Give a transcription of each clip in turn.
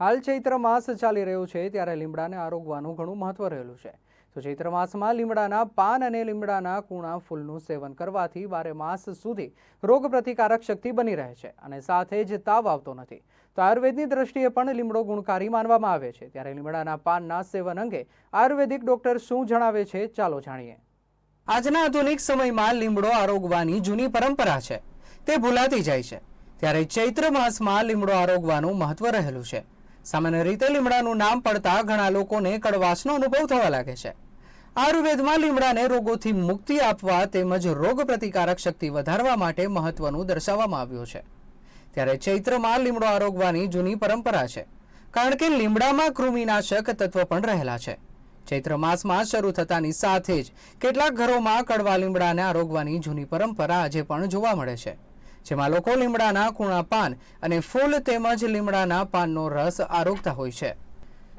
હાલ ચૈત્ર માસ ચાલી રહ્યો છે ત્યારે લીમડાને આરોગવાનું ઘણું મહત્વ રહેલું છે. તો ચૈત્ર માસમાં લીમડાના પાન અને લીમડાના કૂણા ફૂલનું સેવન કરવાથી બારે માસ સુધી રોગ પ્રતિકારક શક્તિ બની રહે છે અને સાથે જ તાવ આવતો નથી. તો આયુર્વેદની દ્રષ્ટિએ પણ લીમડો ગુણકારી માનવામાં આવે છે. ત્યારે લીમડાના પાનના સેવન અંગે આયુર્વેદિક ડોક્ટર શું જણાવે છે ચાલો જાણીએ. આજના આધુનિક સમયમાં લીમડો આરોગવાની જૂની પરંપરા છે. તે ભૂલાતી જાય છે. ત્યારે ચૈત્ર માસમાં લીમડો આરોગવાનું મહત્વ રહેલું છે. સામાન્ય રીતે લીમડાનું નામ પડતા ઘણા લોકોને કડવાશનો અનુભવ થવા લાગે છે. આયુર્વેદમાં લીમડાને રોગોથી મુક્તિ આપવા તેમજ રોગ પ્રતિકારક શક્તિ વધારવા માટે મહત્વનું દર્શાવવામાં આવ્યું છે. ત્યારે ચૈત્રમાં લીમડો આરોગવાની જૂની પરંપરા છે, કારણ કે લીમડામાં કૃમિનાશક તત્વ પણ રહેલા છે. ચૈત્ર માસમાં શરૂ થતાની સાથે જ કેટલાક ઘરોમાં કડવા લીમડાને આરોગવાની જૂની પરંપરા આજે પણ જોવા મળે છે. જેમાં લોકો લીમડાના કૂણા પાન અને ફૂલ તેમજ લીમડાના પાનનો રસ આરોગતા હોય છે.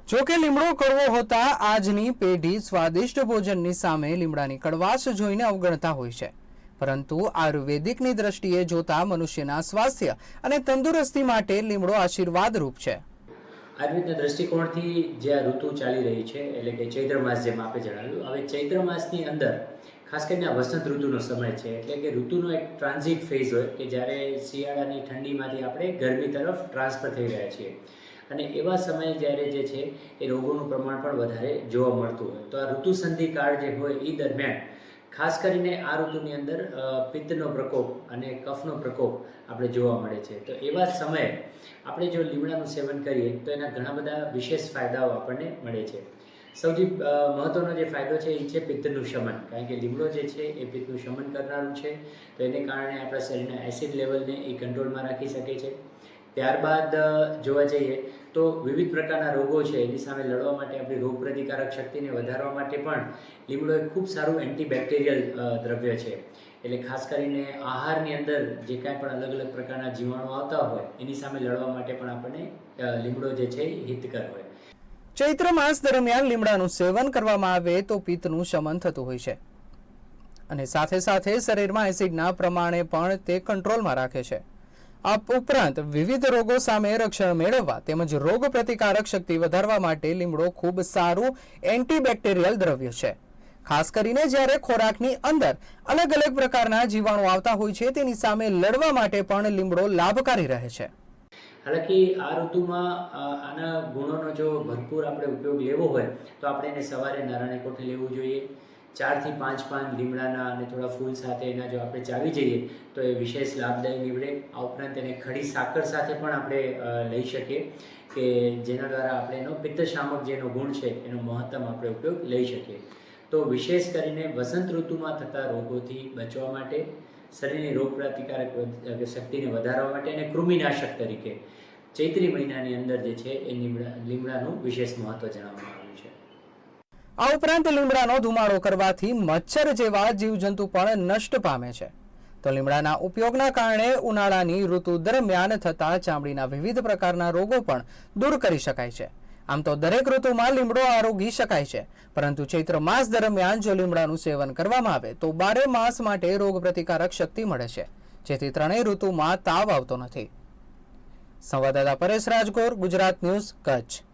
જો કે લીમડો કડવો હોતા આજની પેઢી સ્વાદિષ્ટ ભોજનની સામે લીમડાની કડવાશ જોઈને અવગણતા હોય છે. પરંતુ આયુર્વેદિકની દ્રષ્ટિએ જોતા મનુષ્યના સ્વાસ્થ્ય અને તંદુરસ્તી માટે લીમડો આશીર્વાદરૂપ છે. આયુર્વેદના દ્રષ્ટિકોણથી જે આ ઋતુ ચાલી રહી છે, એટલે કે ચૈત્ર માસ જેમ આપણે જણાવ્યું, હવે ચૈત્ર માસની અંદર ખાસ કરીને આ વસંત ઋતુનો સમય છે, એટલે કે ઋતુનો એક ટ્રાન્ઝિટ ફેઝ હોય કે જ્યારે શિયાળાની ઠંડીમાંથી આપણે ગરમી તરફ ટ્રાન્સફર થઈ રહ્યા છીએ. અને એવા સમયે જ્યારે જે છે એ રોગોનું પ્રમાણ પણ વધારે જોવા મળતું હોય. તો આ ઋતુ સંધિ જે હોય એ દરમિયાન ખાસ કરીને આ ઋતુની અંદર પિત્તનો પ્રકોપ અને કફનો પ્રકોપ આપણે જોવા મળે છે. તો એવા સમયે આપણે જો લીમડાનું સેવન કરીએ તો એના ઘણા બધા વિશેષ ફાયદાઓ આપણને મળે છે. સૌથી મહત્વનો જે ફાયદો છે એ છે પિત્તનું શમન. કારણ કે લીમડો જે છે એ પિત્તનું શમન કરનારું છે. તો એને કારણે આપણા શરીરના એસિડ લેવલને એ કંટ્રોલમાં રાખી શકે છે. ત્યારબાદ જોવા જઈએ તો વિવિધ પ્રકારના રોગો છે. એની સામે લડવા માટે આપણી રોગ પ્રતિકારક શક્તિને વધારવા માટે પણ લીમડો એ ખૂબ સારું એન્ટીબેક્ટેરિયલ દ્રવ્ય છે. એટલે ખાસ કરીને આહારની અંદર જે કાંઈ પણ અલગ અલગ પ્રકારના જીવાણુ આવતા હોય, એની સામે લડવા માટે પણ આપણને લીમડો જે છે એ હિતકર હોય. ચૈત્ર માસ દરમિયાન લીમડાનું સેવન કરવામાં આવે તો પિત્તનું શમન થતું હોય છે. અને સાથે સાથે શરીરમાં એસિડના પ્રમાણે પણ તે કંટ્રોલમાં રાખે છે. આ ઉપરાંત વિવિધ રોગો સામે રક્ષણ મેળવવા તેમજ રોગ પ્રતિકારક શક્તિ વધારવા માટે લીમડો ખૂબ સારું એન્ટીબેક્ટેરિયલ દ્રવ્ય છે. ખાસ કરીને જ્યારે ખોરાકની અંદર અલગ અલગ પ્રકારના જીવાણુ આવતા હોય છે, તેની સામે લડવા માટે પણ લીમડો લાભકારી રહે છે. હાલાકી આ ઋતુમાં આના ગુણોનો જો ભરપૂર આપણે ઉપયોગ લેવો હોય, તો આપણે એને સવારે નારાયણ કોઠે લેવું જોઈએ, ચારથી પાંચ પાન લીમડાના અને થોડા ફૂલ સાથે એના જો આપણે ચાવી જઈએ, તો એ વિશેષ લાભદાયી નીવડે. આ ઉપરાંત એને ખડી સાકર સાથે પણ આપણે લઈ શકીએ કે જેના દ્વારા આપણે એનો પિત્તશામક જેનો ગુણ છે, એનો મહત્તમ આપણે ઉપયોગ લઈ શકીએ. તો વિશેષ કરીને વસંત ઋતુમાં થતા રોગોથી બચવા માટે શરીરની રોગ શક્તિને વધારવા માટે અને કૃમિનાશક તરીકે ચૈત્રી મહિનાની અંદર જે છે એ લીમડા, લીમડાનું વિશેષ મહત્વ જણાવવામાં આવ્યું છે. આ ઉપરાંત લીમડાનો ધુમાડો કરવાથી મચ્છર જેવા જીવજંતુ પણ નષ્ટ પામે છે. તો લીમડાના ઉપયોગના કારણે ઉનાળાની ઋતુ દરમિયાન થતા ચામડીના વિવિધ પ્રકારના રોગો પણ દૂર કરી શકાય છે. આમ તો દરેક ઋતુમાં લીમડો આરોગી શકાય છે. પરંતુ ચૈત્ર માસ દરમિયાન જો લીમડાનું સેવન કરવામાં આવે, તો બારે માસ માટે રોગ પ્રતિકારક શક્તિ મળે છે. જેથી ત્રણેય ઋતુમાં તાવ આવતો નથી. સંવાદદાતા પરેશ રાજગોર ગુજરાત ન્યૂઝ, કચ્છ.